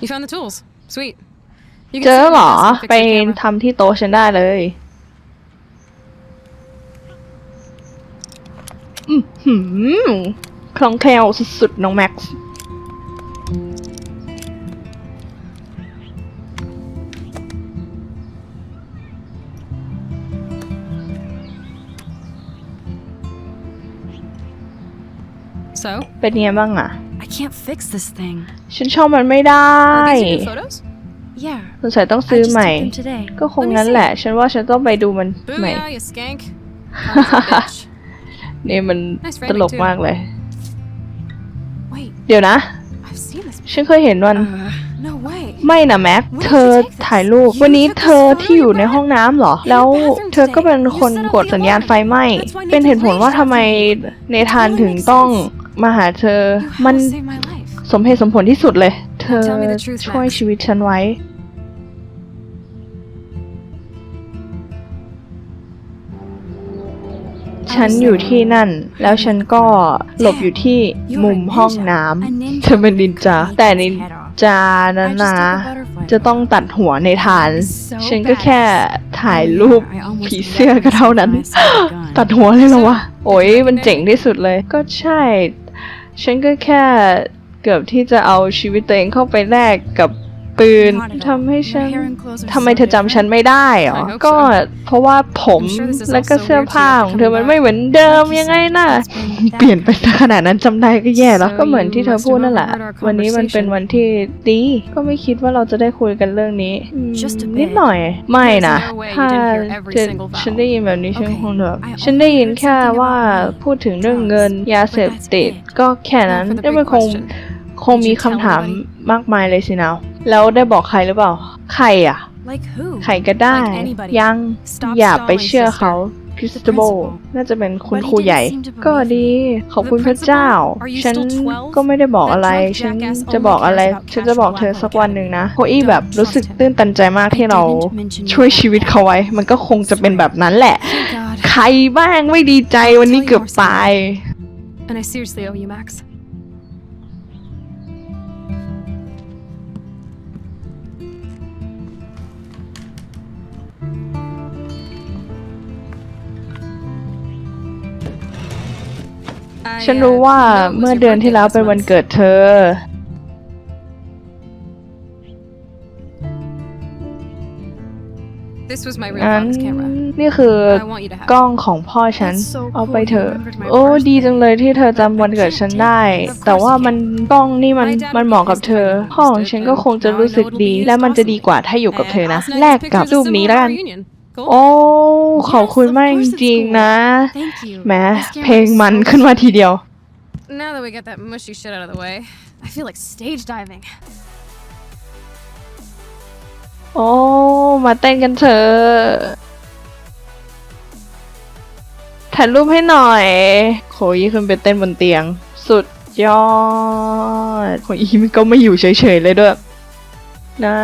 You found the tools. Sweet. You เจอ send เหร me อ this and fix ไป the camera. ทำที่โต๊ะฉันได้เลยอือหือคล่องแคล่วสุดๆ น้องแม็กซ์ So, เป็นไงบ้างอะ I can't fix this thing. ฉันชอบมันไม่ได้ are these your new photos? Yeah. สงสัยต้อง I ซื้อ just ใหม่ took them today. ก็คงนั้นแหละ ฉันว่าฉันต้องไปดูมันใหม่ Booyah, you skank. Karma's a bitch. นี่มัน Nice ต framing ลก too. มากเลย Wait, เดี๋ยวนะ I've seen this. ฉันเคยเห็นมัน Uh, No way. ไม่นะแม็ก เธอถ่ายรูป วันนี้เธอที่อยู่ในห้องน้ำเหรอ แล้วเธอก็เป็นคนกดสัญญาณไฟไหม้ เป็นเหตุผลว่าทำไมเนธานถึงต้องมาหาเธอ You มัน helped save my life. สมเหตุสมผลที่สุดเลย เธอ Tell me the truth, ช่วย Max. ชีวิตฉันไว้ ฉันอยู่ที่นั่น แล้วฉันก็หลบอยู่ที่มุมห้องน้ำเธอเป็นนินจา แต่นินจานั้นนะจะต้องตัดหัวในฐาน ฉันก็แค่ถ่ายรูปผีเสื้อก็เท่านั้น ตัดหัวเลยเหรอวะ โอ้ยมันเจ๋งที่สุดเลย ก็ใช่ ฉันก็แค่ เกือบที่จะเอาชีวิตตัวเองเข้าไปแลกกับปืนทำให้ฉันทำไมเธอจำฉันไม่ได้เหรอ ก็เพราะว่าผมและก็เสื้อผ้าของเธอมันไม่เหมือนเดิมยังไงน่ะ เปลี่ยนไปขนาดนั้นจำได้ก็แย่แล้วก็เหมือนที่เธอพูดนั่นแหละ วันนี้มันเป็นวันที่ดี ก็ไม่คิดว่าเราจะได้คุยกันเรื่องนี้อืม Just a bit นิดหน่อย ไม่นะ There's no way you ถ้า didn't hear every จะ single vowel. ฉันได้ยินแบบนี้ฉัน Okay. คงแบบ I only ฉันได้ยิน heard แค่ something ว่า about พูดถึงเรื่องเงิน drugs. ยาเสพ But that's ติด it. ก็แค่นั้น Now for the ได้ big มันคง question. คงมีคำถามมากมายเลยสินะ แล้วได้บอกใครหรือเปล่า ใครอะ Like who? ใครก็ได้ Like anybody. ยัง Stop อย่าไป stalling, เชื่อ sister. เขาคริสตโบ principal. น่าจะเป็นคุณ But he ครูใหญ่ didn't seem to believe ก็ดี ขอบคุณพระเจ้า principal? Are you ฉัน still 12? ก็ไม่ได้บอกอะไร That drunk ฉัน jackass จะบอกอะไร only cares about ฉันจะบอกเธอ cash สักวันหนึ่งนะ Don't โคอี้แบบรู้สึก trust him. ตื้นตันใจมากที่เรา didn't mention you ช่วยชีวิตเขาไว้ มันก็คงจะเป็นแบบนั้นแหละ Thank God. ใครบ้างไม่ดีใจวันนี้เกือบตาย And I seriously owe you, Max. ฉันรู้ uh, ว่า know it was เมื่อ your เดือนที่ birthday แล้ว this เป็นวัน month. เกิดเธอ This was my real งั้น father's camera. นี่คือ I want you to have กล้ it. องของพ่อฉัน That's so เอาไป cool เถอะ you remembered my โอ้ birthday. ดีจังเลยที่เธอจำวันเกิดฉันได้ แต่ว่ามันกล้องนี่มัน My dad มันเหมาะกับเธอ พ่อของฉันก็คงจะรู้สึกดี และมันจะดีกว่าถ้าอยู่กับเธอนะ And I'll แล snag ก some กับ pictures รู of ป some นี้ of แล้ว our กัน reunion. Cool? โอ้ขอบคุณ Yes, of มากจ course it's ริง cool. ๆนะ Thank you. แหม This camera เพลง is มัน so ขึ้นมาทีเดียว Now that we got that mushy shit out of the way, I feel like stage diving. โอ้ มาเต้นกันเถอะถ่ายรูปให้หน่อย โคยี่ขึ้นไปเต้นบนเตียง สุดยอด โคยี่มันก็ไม่อยู่เฉยๆเลยด้วย นะ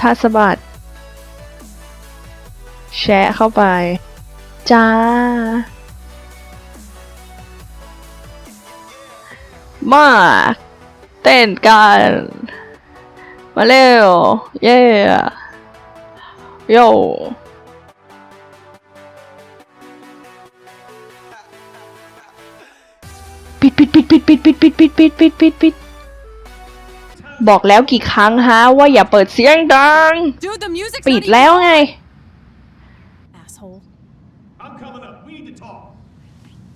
ท่าสะบัด แชะเข้าไป จ้า มาเต้นกัน มาเร็ว เย่โยปิดปิดปิดปิดปิดปิดปิดปิดปิดปิดปิดปิดบอกแล้วกี่ครั้งฮะว่าอย่าเปิดเสียงดัง Dude, the music's ปิด not even แล้วไง asshole. I'm coming up. We need to talk. Oh no fucking way.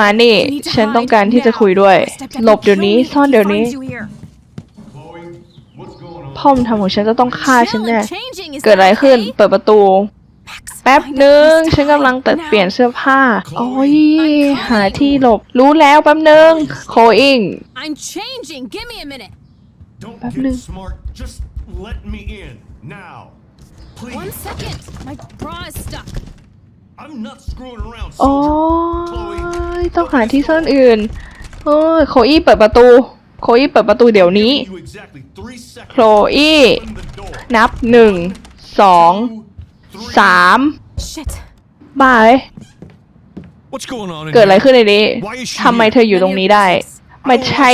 มานี่ You need to ฉันต้อง hide การที่จะ now. คุยด้วย I stepped up หลบ and เดี๋ยวนี้ killed me ซ่อน if เดี๋ยว he นี้ finds you here. Chloe, what's going on? พ่อมนทำของฉันจะต้องฆ่าฉัน Chill แน่ and changing, is เกิดอะไร that ขึ้น okay? เปิดประตู Max, แป๊บ find หนึ่ง out this ฉันกำลังตัด time เปลี่ยน now. เสื้อผ้า Chloe โอ้ย I'm หา coming ที่หลบ รู้แล้วแป๊บหนึ่งโคอิง I'm changing. Give me a minute. Don't Bablu. get smart. Just let me in now. Please. One second. My bra is stuck. I'm not screwing around, โอ้ soldier. ยต้องหาที่ซ่อนอื่นเฮ้ยโคอี้เปิดประตู โคอี้เปิดประตูเดี๋ยวนี้ You exactly three โคล seconds. อี้ Open the door. นับหนึ่งสอง Two, three. สาม Shit. บ้าเอ้ย What's going on in เกิดอะไร here? ขึ้นในนี้ Why is she ทำไม here? เธออยู่ตรงนี้ได้ ไม่ใช่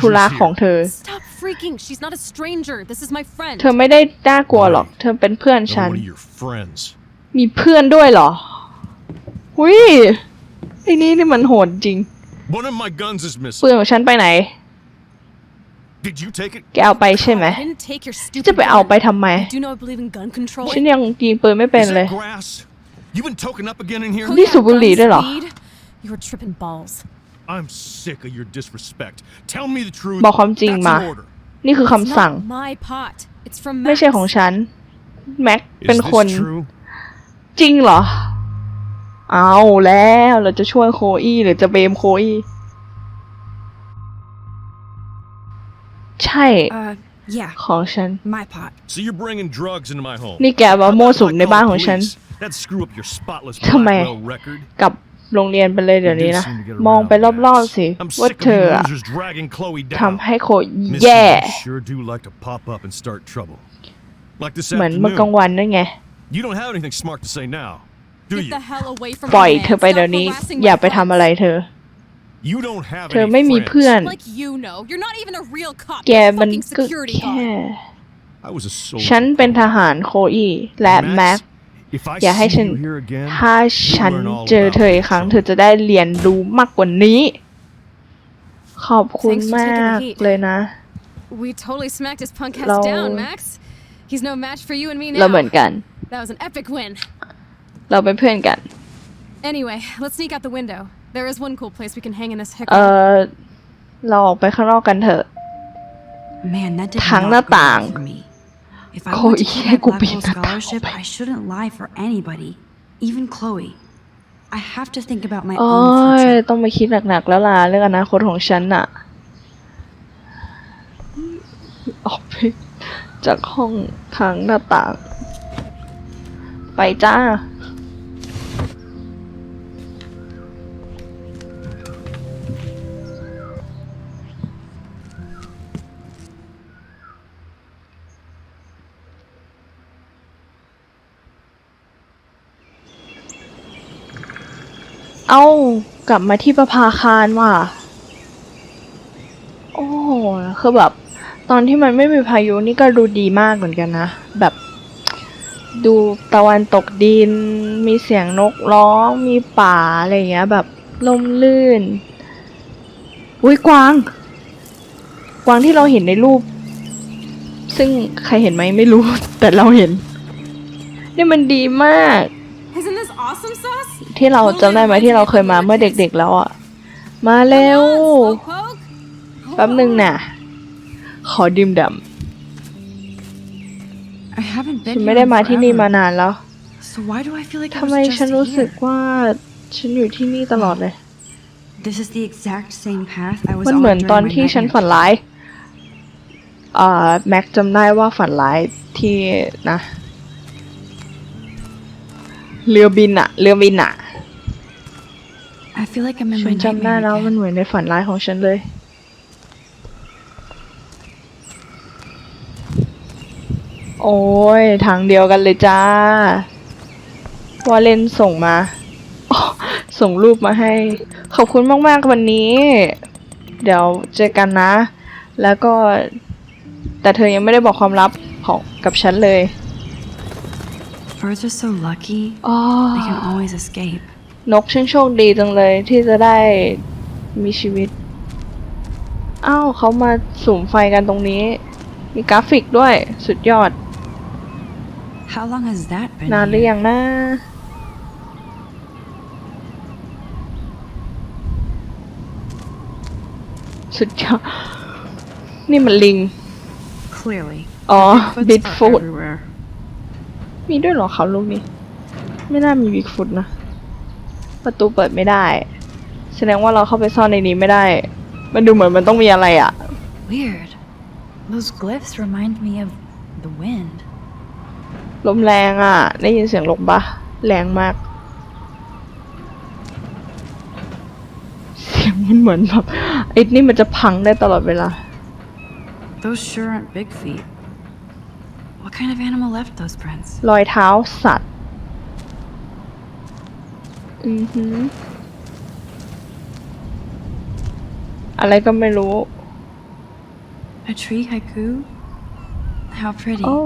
ธุระของเธอ Stop freaking. She's not a stranger. This is my friend. เธอไม่ได้น่ากลัวหรอก เธอเป็นเพื่อน They're ฉัน one of your friends. มีเพื่อนด้วยเหรอ หุยไอ้นี่นี่มันโหดจริง One of my guns is ปื missing. นของฉันไปไหน Did you take it? แกเอาไปใช่ไหม I didn't take your จะ stupid ไปเอาไป gun. ทำไม Do you know I believe in gun control? ฉันยังยิงปืนไม่เป็น Is เลย that grass? You been token up again in here? Oh, นี่ yeah, สูบบุหรี่ gun ด้วยเหรอ speed. You were tripping balls. I'm sick of your disrespect. Tell me the truth. บอกความจริง That's มา an order. นี่คือ It's คำสั่ง not my pot. It's from ไม่ใช่ Max. ของฉัน แม็ก Is เป็นคน this true? จริงเหรอ เอาแล้วเราจะช่วยโคอี้หรือจะเบมโคอี้ใช่ Uh, yeah, ของฉัน my pot. So you're bringing drugs into my home. นี่แกมาโม่สุมในบ้านของฉัน That'd screw up your spotless ทำไม Blackwell record. กลับโรงเรียนไปเลยเดี๋ยวนี้นะ You do seem to get มองไป around รอบ fast. ๆสิ I'm ว่า sick of เธอ you อะ losers dragging Chloe ทำ down. ให้โค Miss แย่ you sure do like to pop up and start trouble. Like this เหมือนเมื่อกลาง afternoon. วันนั่นไง You don't have anything smart to say now, do Get you? the hell away from ปล่อย me, man. เธอไปเดี๋ยว Stop นี้ harassing อย่า my ไปทำอะไร friends. เธอ You don't have เธอ any ไม่มี friends. เพื่อน Like you know. You're not even a real cop. แก You're a มัน fucking ก็ security แค่ guard. I was a soldier. ฉันเป็นทหารโคอี้และแม็ก if I อย่าให้ see ฉัน you here again, ถ้าฉัน you'll learn all เจอเธออีก about ครั้ง this เธอจะได้เรียนรู้มากกว่านี้ ขอบคุณ Thanks for มาก taking the heat. เลยนะ We totally smacked his punk ass Lo- down, Max. He's no match for you and me เรา now. เหมือนกัน That was an epic win. เราเป็นเพื่อนกัน Anyway, let's sneak out the window. There is one cool place we can hang in this เอ hickle. อเราออกไปข้างนอกกันเถอะ Man, that did ทั้ง not หน้า go ต่าง well for me. If I Chloe, want to keep ให้ my กูปีน Blackwell หน้าต่าง scholarship, ออกไป I shouldn't lie for anybody, even Chloe. I have to think about my โอ้ own ย future. ต้องไปคิดหนักๆแล้วล่ะเรื่องอนาคตของฉันน่ะ ออกไปจากห้องทางหน้าต่าง ไปจ้า เอ้า กลับมาที่ประภาคารว่ะ โอ้โหคือแบบ ตอนที่มันไม่มีพายุนี่ก็ดูดีมากเหมือนกันนะ แบบ ดูตะวันตกดิน มีเสียงนกร้อง มีป่าอะไรอย่างเงี้ย แบบลมลื่น อุ้ยกวาง กวางที่เราเห็นในรูป ซึ่งใครเห็นไหมไม่รู้ แต่เราเห็น นี่มันดีมาก Isn't this awesome, ที่เราจำได้ไหมที่เราเคยมาเมื่อเด็กๆแล้วอะ มาเร็ว Come on, Slowpoke. แป๊บหนึ่งน่ะ ขอดื่มด่ I haven't ำ been ฉัน here ไม่ได้ in มาที่นี่มา forever. นานแล้ว So why do I feel like I ทำไม was ฉัน just รู้สึก here? ว่าฉันอยู่ที่นี่ตลอดเลย This is the exact same path I was มัน on เหมือน during ตอน my ที่ฉัน nightmare. ฝันร้ายอ่าแม็กจำได้ว่าฝันร้ายที่นะ เรือบินอะเรือบินอะ I feel like I'm in ฉั my นจำได้ nightmare แล้วมัน again. เหมือนในฝันร้ายของฉันเลย โอ้ย ทางเดียวกันเลยจ้าวาเลนส่งมาอ๋อส่งรูปมาให้ ขอบคุณมาก ๆ วันนี้ เดี๋ยวเจอกันนะ แล้วก็ แต่เธอยังไม่ได้บอกความลับของกับฉันเลย Birds are so lucky. อ๋อ They can always escape. นกช่างโชคดีจังเลยที่จะได้มีชีวิต อ้าวเขามาสูมไฟกันตรงนี้ มีกราฟิกด้วยสุดยอด How long has that been? นานหรือ here? ยังนะ สุดยอด นี่มันลิง Clearly. อ๋อ Bigfoots บิ๊ก are ฟุต everywhere. มีด้วยเหรอเขาลูกนี้ ไม่น่ามีบิ๊กฟุตนะ ประตูเปิดไม่ได้ แสดงว่าเราเข้าไปซ่อนในนี้ไม่ได้ มันดูเหมือนมันต้องมีอะไรอะ Weird. Those glyphs remind me of the wind. ลมแรงอะได้ยินเสียงลมปะแรงมาก เสียงมันเหมือนแบบไอ้นี่มันจะพังได้ตลอดเวลา Those sure aren't big feet. What kind of animal left those prints? รอยเท้าสัตว์ อือหือ อะไรก็ไม่รู้ A tree haiku? How pretty. โอ้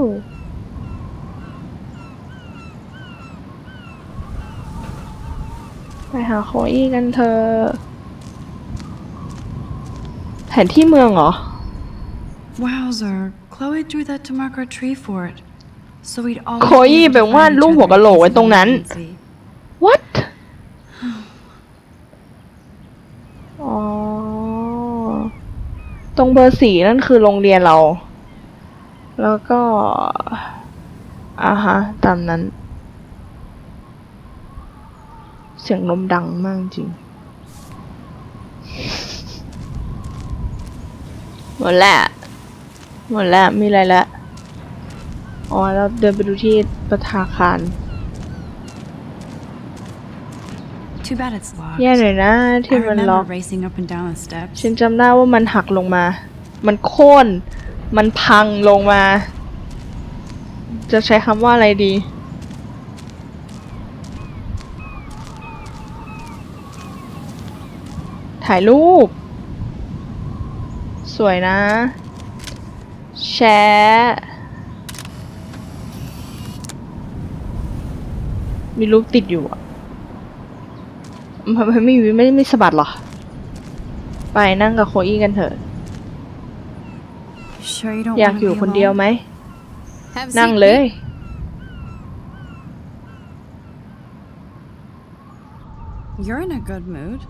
ไปหาโคอี้กันเธอะแผนที่เมืองเหรอ Wowzer. Chloe drew that to mark our tree fort. So we'd all โคอี้ไปวาดรูปหัวกะโหลกไว้ตรงนั้น what อ๋อ ตรงเบอร์สี่นั่นคือโรงเรียนเรา แล้วก็ อ่าฮะ ตามนั้น เสียงลมดังมากจริง หมดแล้ว หมดแล้ว มีอะไรแล้ว อ๋อ เราเดินไปดูที่ประธาคาร Too bad it's locked. แย่หน่อยนะ I ที่มันล็อก remember racing up and down the steps. ฉันจำได้ว่ามันหักลงมา มันโค่น มันพังลงมา จะใช้คำว่าอะไรดี ถ่ายรูป สวยนะ แชร์มีรูปติดอยู่อะ มันมันไม่มีไม่ไม่สะบัดเหรอ ไปนั่งกับโคอี้กันเถอะ Sure you don't อยาก wanna อยู่ be คนเดียว alone? ไหม Have a นั่ง seat, เลย Pete. You're in a good mood.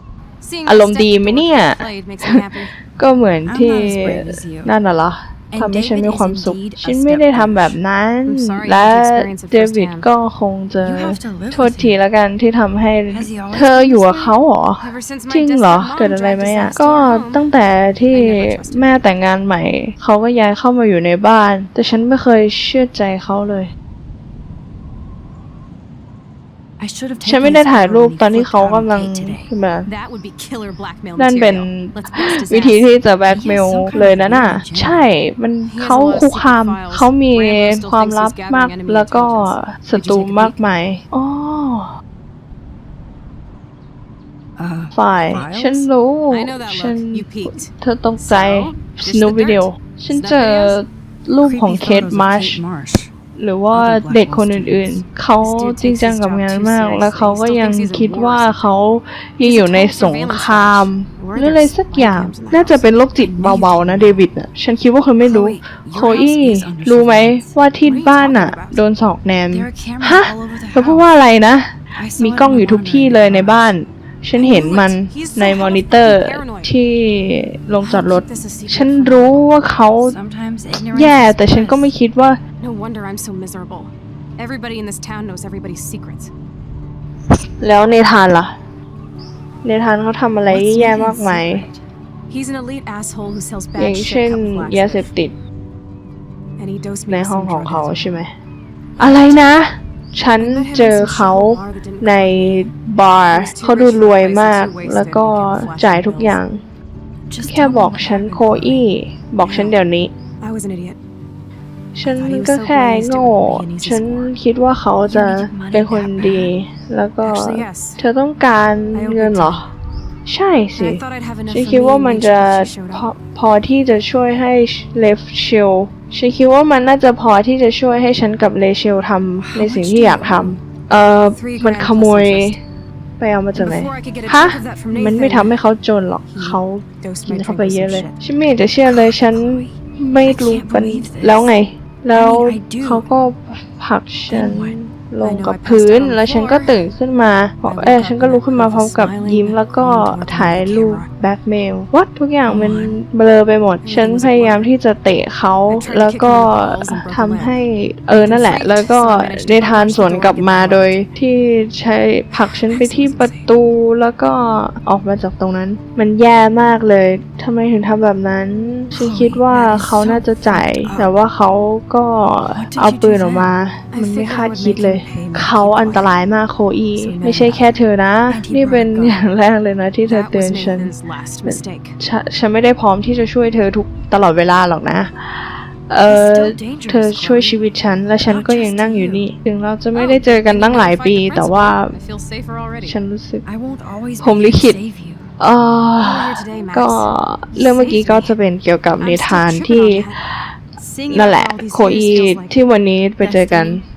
Seeing อารม the ณ์ดี stick ไหม work เนี่ย played makes me happy. ก็เหมือนที่ I'm not as brave as you. นั่นน่ะเหรอ And ทำให้ฉัน David มี is ความสุข indeed a ฉันไม่ได้ทำแบบนั้น I'm sorry you และ had to experience it เดวิด firsthand. ก็คงจะ You have to live โทษ with ที him. แล้วกันที่ทำให้ Has he always เธออยู่กับเขาเหรอ Ever since จริ my งเหรอ distant mom เกิดอะไรไหม dragged อะ us ก็ to home. ตั้งแต่ที่ I never trusted แม่แต่งงานใหม่ เขาก็ย้ายเข้ามาอยู่ในบ้าน แต่ฉันไม่เคยเชื่อใจเขาเลย I should have ฉัน taken ไม่ได้ his ถ่าย photo รูป when he ตอนที่ flipped เขา out on กำลัง Kate today. ขึ้นมา That would be killer blackmail นั่นเป็น material. Let's bust his วิธี ass. ที่จะแบล็กเมลเลยนะน่ะ ใช่ มันเขาคุกคาม เขามีความลับมากแล้วก็ศัตรูมากมายอ๋อ Uh, ฝ่าย Files? ฉันรู้ I know that ฉัน look. You peeked. เธอตกใจ So? ส Just นุ the วิดีโอ dirt? ฉัน Snap เจอ videos? รูปของ creepy เคท photos of มาร์ช Kate Marsh. หรือว่า Other Blackwell เด็กคนอื่นๆ เขาจริงจังกับงานมาก แล้วเขาก็ยังคิดว่าเขายังอยู่ในสงครามหรืออะไรสักอย่าง น่าจะเป็นโรคจิตเบาๆนะเดวิดน่ะ ฉันคิดว่าคุณไม่รู้ โคอี้รู้ไหมว่าที่บ้านน่ะ โดนสอกแนม There are cameras ฮะ all over the เธอพูดว่า house. อะไรนะ I saw มี it กล้อง in อยู่ the ทุกที่ monitor เลย in ใน the บ้าน house. ฉันเห็นมันในมอนิเตอร์ที่ลงจอดรถ ฉันรู้ว่าเขา Sometimes ignorance แย่ is แต่ฉันก็ไม่ bliss. คิดว่า No wonder I'm so miserable. Everybody in this town knows everybody's secrets. แล้วเนธานล่ะ เนธานเขาทำอะไร What's แย่ Nathan's มากมาย secret? He's an elite asshole who sells อย่า bad งเช่น shit cup of ยา flask. เสพติด And he dosed me ใน with ห้อง some ของ drug เขา that's ใช่ไหม อะไรนะ ฉันเจอเขาในบาร์เขาดูรวยมาก แล้วก็จ่ายทุกอย่าง Just แค่ tell me บอก what ฉัน happened, โคอี้ บอกฉันเดี๋ยวนี้ I was an idiot. ฉันก็แค่โง่ ฉันคิดว่าเขาจะเป็นคนดี แล้วก็ Actually, yes. เธอต้องการเงินเหรอ ใช่สิ And I thought I'd have enough ฉัน for คิด me ว่า and มัน make จะ sure she showed พอ up. พอที่จะช่วยให้เลฟเชล ฉันคิดว่ามันน่าจะพอที่จะช่วยให้ฉันกับเลเชลทำในสิ่งที่อยากทำเออ Three มัน grand ขโมย plus interest. ไปเอามาจากไหน Before I could get a ฮะ chunk of that from มันไม่ Nathan, ทำให้เขาจนหรอก เขา dosed กิ my นเข้า drink ไป with เยอะ some เลย shit. ฉันไม่อยากจะเชื่อเลย ฉันไม่รู้กันแล้วไง แล้ว I do. เขาก็ผลักฉัน Then what? ลง I know กับ I passed พื้น out on the แล้วฉันก็ floor. ตื่นขึ้นมาบอก I woke เอ้ย up ฉันก็ลุกขึ้นมา with a พร้อมกับ smiling ยิ้มแล้วก็ calm toward the ถ่ายรูป camera. แบ็กเมลวัดทุกอย่างมัน Come เบลอไปหมด ฉันพยายามที่จะเตะเขา I tried to แล้วก็ kick him in the balls and broke a ทำ leg. ให้เออนั่นแหละ แล้วก็ในทานสวนกลับมาโดยที่ใช้ผลักฉันไปที่ประตูแล้วก็ออกมาจากตรงนั้น มันแย่มากเลยทำไมถึงทำแบบนั้น ฉันคิดว่าเขาน่าจะจ่าย แต่ว่าเขาก็เอาปืนออกมา มันไม่คาดคิดเลย เขาอันตรายมากโคอี ไม่ใช่แค่เธอนะ นี่เป็นอย่างแรกเลยนะที่เธอ That เตือน was ฉัน Nathan's last mistake. ฉันฉันไม่ได้พร้อมที่จะช่วยเธอทุกตลอดเวลาหรอกนะ เออ เธอช่วยชีวิตฉัน และฉันก็ยังนั่งอยู่นี่ ถึงเราจะไม่ได้เจอกันตั้งหลายปี แต่ว่า I feel safer already. ฉันรู้สึก I won't always be Home here to likit. save you. เอ่อ Here today, Max. ก็เรื่องเมื่อกี้ก็จะเป็นเกี่ยวกับ I'm นิ still ทาน tripping ที่ on that. Seeing it นั่นแหละ all these โค years อี feels like ที่วันนี้ไปเจอกัน destiny. If this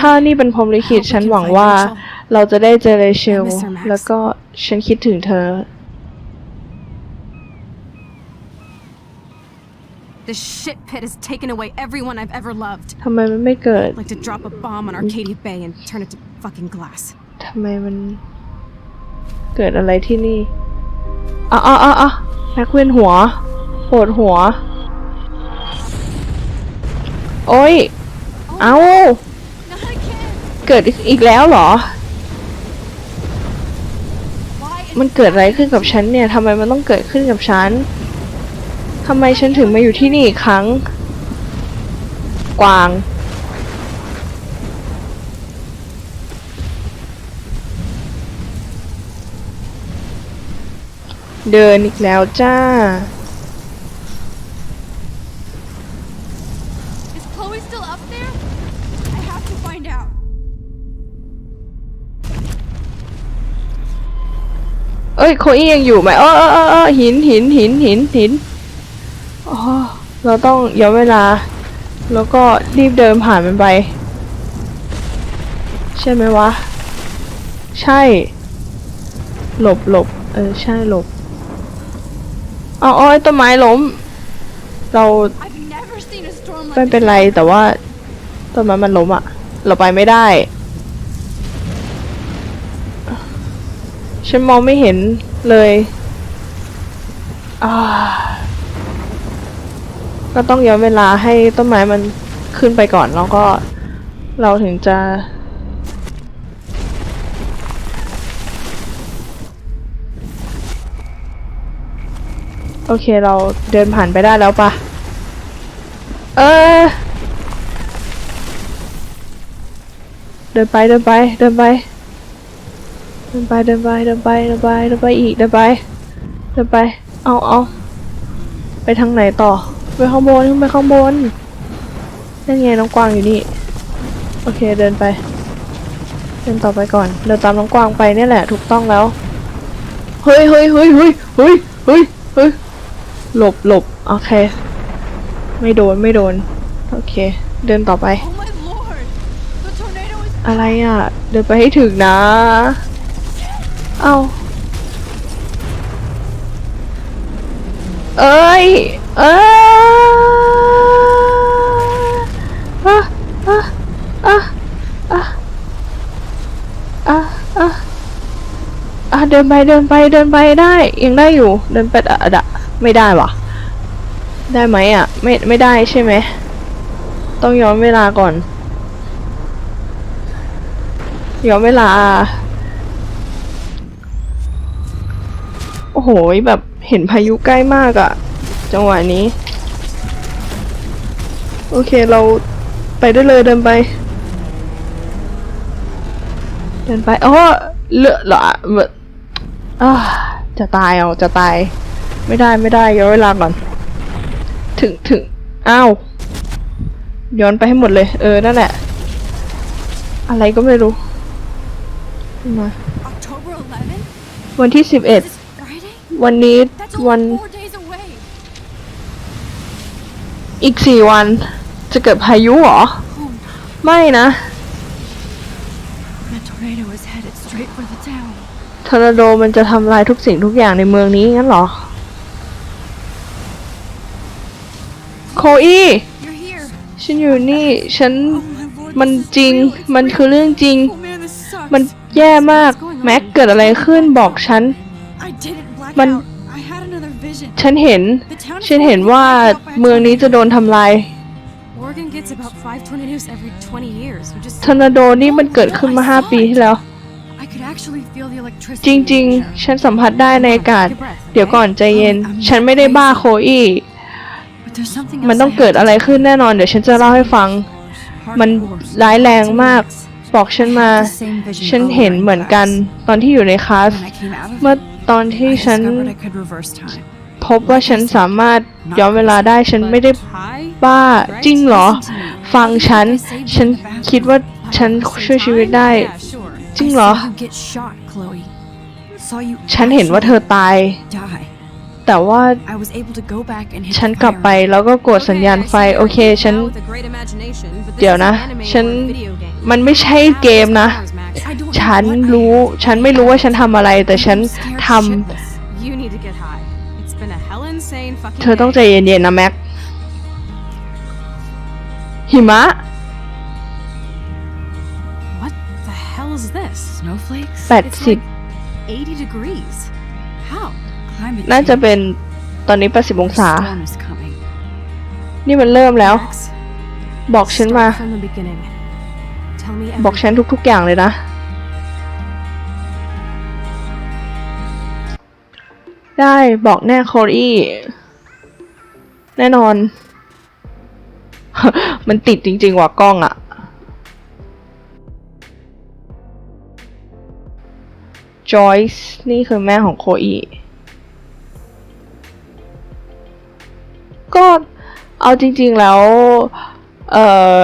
ถ้านี่เป็นพรหมลิขิตฉันหวังว่า เราจะได้เจอเรเชล Mr. Max แล้วก็ฉันคิดถึงเธอ this shit pit has taken away everyone I've ever loved. ทำไมมันไม่เกิด Like to drop a bomb on Arcadia Bay and turn it to fucking glass. ทำไมมันเกิดอะไรที่นี่อะอะอะอะแม็กเวียนหัวปวดหัว โอ้ย เอ้า Not again! เกิดอีกแล้วเหรอ มันเกิดอะไรขึ้นกับฉันเนี่ยทำไมมันต้องเกิดขึ้นกับฉันทำไมฉันถึงมาอยู่ที่นี่อีกครั้ง กวาง เดินอีกแล้วจ้า เอ้ยโคอี้ยังอยู่ไหมเออเออเออเออหินหินหินหินหินอ๋อเราต้องย้อนเวลา แล้วก็รีบเดินผ่านมันไป ใช่ไหมวะ ใช่ หลบหลบเออใช่หลบเอาอาไอ้ต้นไม้ล้ม เราไม่เป็นไรแต่ว่าต้นไม้มันล้มอะเราไปไม่ได้ ฉันมองไม่เห็นเลยก็ต้องย้อนเวลาให้ต้นไม้มันขึ้นไปก่อนแล้วก็เราถึงจะ โอเคเราเดินผ่านไปได้แล้วปะเออเดินไปเดินไปเดินไป ดินไปเดินไปเดินไปเดินไปเดินไปอีกเดินไปเดินไป เอาเอาไปทางไหนต่อ ไปข้างบนขึ้นไปข้างบนนั่นไงน้องกวางอยู่นี่โอเคเดินไป เดินต่อไปก่อน เดินตามน้องกวางไปเนี่ยแหละ ถูกต้องแล้วเฮ้ยเฮ้ยเฮ้ยเฮ้ยเฮ้ยเฮ้ยเฮ้ยหลบหลบโอเค ไม่โดนไม่โดน โอเค เดินต่อไป Oh my lord! The tornado is อะไรอะ เดินไปให้ถึงนะ เอาเอ้ย เอ้ยอะอะอะอะอะอะอะเดินไปเดินไปเดินไปได้ ยังได้อยู่ เดินไปอะดะไม่ได้วะได้ไหมอะ ไม่ไม่ได้ใช่ไหม ต้องย้อนเวลาก่อน ย้อนเวลา อ้โหแบบเห็นพายุใกล้มากอะจังหวะนี้ โอเคเราไปได้เลยเดินไป เดินไปอ๋อเลือดเหรอเมื่ออ่าจะตายเอาจะตาย ไม่ได้ไม่ได้ย้อนเวลาก่อน ถึงถึงอ้าวย้อนไปให้หมดเลย เออนั่นแหละ อะไรก็ไม่รู้มาวันที่สิบเอ็ด วันนี้ That's วัน only four days away. อีกสี่วันจะเกิดพายุเหรอ ไม่นะ That tornado is headed straight for the town. ทอร์นาโดมันจะทำลายทุกสิ่งทุกอย่างในเมืองนี้งั้นเหรอ โคอี้ You're here. ฉันอยู่นี่ ฉัน Oh my lord. มัน this is จริง real. It's มัน real. คือเรื่องจริง Oh man, this sucks. มันแย่มาก แม็กเกิดอะไรขึ้นบอกฉัน I didn't black มัน out. I had another vision. ฉันเห็น The town is ฉันเห็น falling ว่า apart by a เมืองนี้จะโดนทำลาย Oregon gets about five tornadoes every 20 years. We just ทอร์นาโดนี่มันเกิดขึ้นมาห้าปีที่แล้ว I could actually feel the electricity. จ in the ริง air. ๆฉันสัมผัสได้ในอากาศ Take a breath, เดี๋ยวก่อน okay? ใจเย็น I'm not ฉันไม่ได้บ้า crazy. โคอี้ But there's something มัน else ต้อง I เกิด have อะไรขึ้นแน่นอน เดี๋ยวฉันจะเล่าให้ฟัง to- มัน Hardcore. ร้ายแรงมาก It's บอกฉันมา I had the same vision ฉัน over เห็น in เหมือนกัน class. ตอนที่อยู่ในคลาส When I came out of เมื่อ it, ตอนที่ I ฉัน discovered I could reverse time. พบว่าฉันสามารถย้อนเวลาได้ฉันไม่ได้ Hi? บ้า Right? จริงเหรอ Listen to me. ฟังฉัน I saved you ฉัน in the bathroom. คิดว่าฉัน At the same ช่วยชีวิต time? ได้ Yeah, sure. จริง I เหรอ saw you get shot, Chloe. Saw you ฉันเห็นว่าเธอตาย die. แต่ว่า I was able to go back and hit ฉัน the กลับ fire ไปแล้วก็กดสัญญาณไฟ โอเค ฉัน เดี๋ยวนะ ฉัน มันไม่ใช่เกมนะ I don't know ฉัน what I รู้ had. ฉันไม่รู้ว่าฉันทำอะไรแต่ฉัน I'm scared ท shitless. You need to get high. It's been a hell insane ำ fucking เธอต้องใจ day. เย็นๆนะแม็กหิมะ What the hell is this? Snowflakes? 80 80 degrees. How? Climate น่าจะ change. เป็นตอนนี้ 80 องศา A storm is coming. นี่มันเริ่มแล้ว Max, บอกฉันมา start from the beginning. Tell me บอก everything. ฉันทุกๆอย่างเลยนะ ได้บอกแน่โคลี่แน่นอน มันติดจริง ๆ ว่ะกล้องอะจอยส์นี่คือแม่ของโคอีก็เอาจริง ๆ แล้ว เอ่อ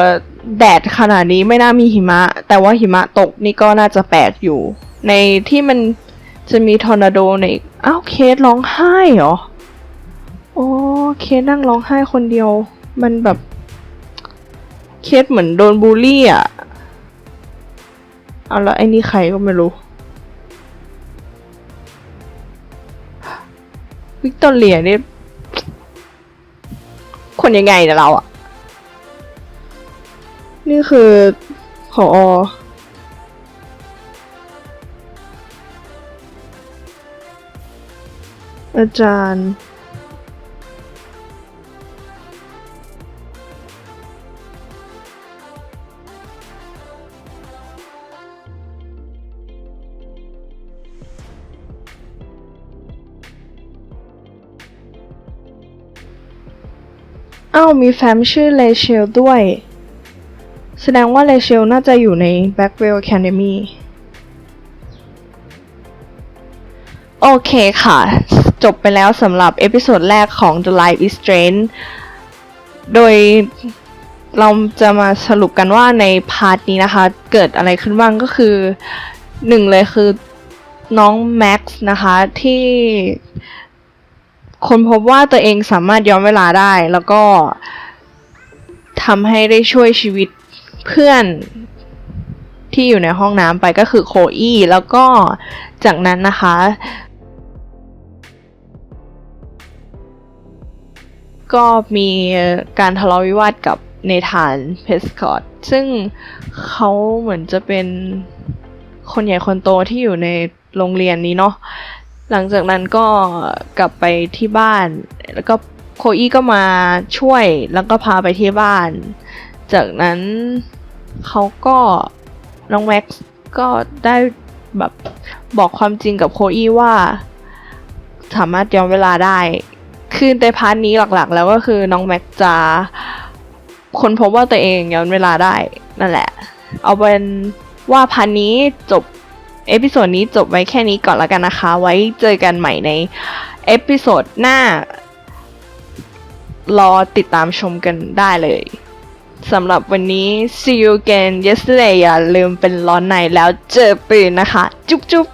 แดดขนาดนี้ไม่น่ามีหิมะ แต่ว่าหิมะตกนี่ก็น่าจะแปลกอยู่ ในที่มัน จะมีทอร์นาโดในอ้าวเคสร้องไห้เหรอ โอ้เคสนั่งร้องไห้คนเดียว มันแบบ เคสเหมือนโดนบูลลี่อะ เอาแล้วไอ้นี่ใครก็ไม่รู้ วิกตอเรียนี่คนยังไงเนี่ยเราอะ นี่คือผออ อาจารย์ อ้าว มีแฟ้มชื่อเลเชลด้วย แสดงว่าเลเชลน่าจะอยู่ใน Blackwell Academy โอเคค่ะ จบไปแล้วสำหรับเอพิโซดแรกของ The Life is Strange โดยเราจะมาสรุปกันว่าในพาร์ทนี้นะคะ เกิดอะไรขึ้นบ้างก็คือหนึ่งเลยคือน้องแม็กซ์นะคะที่คนพบว่าตัวเองสามารถย้อนเวลาได้ แล้วก็ทำให้ได้ช่วยชีวิตเพื่อนที่อยู่ในห้องน้ำไปก็คือโคอี้แล้วก็จากนั้นนะคะ ก็มีการทะเลาะวิวาทกับเนธานเพสคอตซึ่งเขาเหมือนจะเป็นคนใหญ่คนโตที่อยู่ในโรงเรียนนี้เนาะหลังจากนั้นก็กลับไปที่บ้าน แล้วก็โคอี้ก็มาช่วยแล้วก็พาไปที่บ้าน จากนั้นเขาก็น้องแม็กซ์ก็ได้แบบบอกความจริงกับโคอี้ว่า สามารถย้อนเวลาได้ คือในพาร์ทนี้หลักๆ แล้วก็คือน้องแม็กซ์จะคนพบว่าตัวเองย้อนเวลาได้นั่นแหละ เอาเป็นว่าพาร์ทนี้จบเอพิโซดนี้จบไว้แค่นี้ก่อนแล้วกันนะคะ ไว้เจอกันใหม่ในเอพิโซดหน้า รอติดตามชมกันได้เลยสำหรับวันนี้ see you again yesterday อย่าลืมเป็นร้อนในแล้วเจอปืนนะคะ จุ๊บจุ๊บ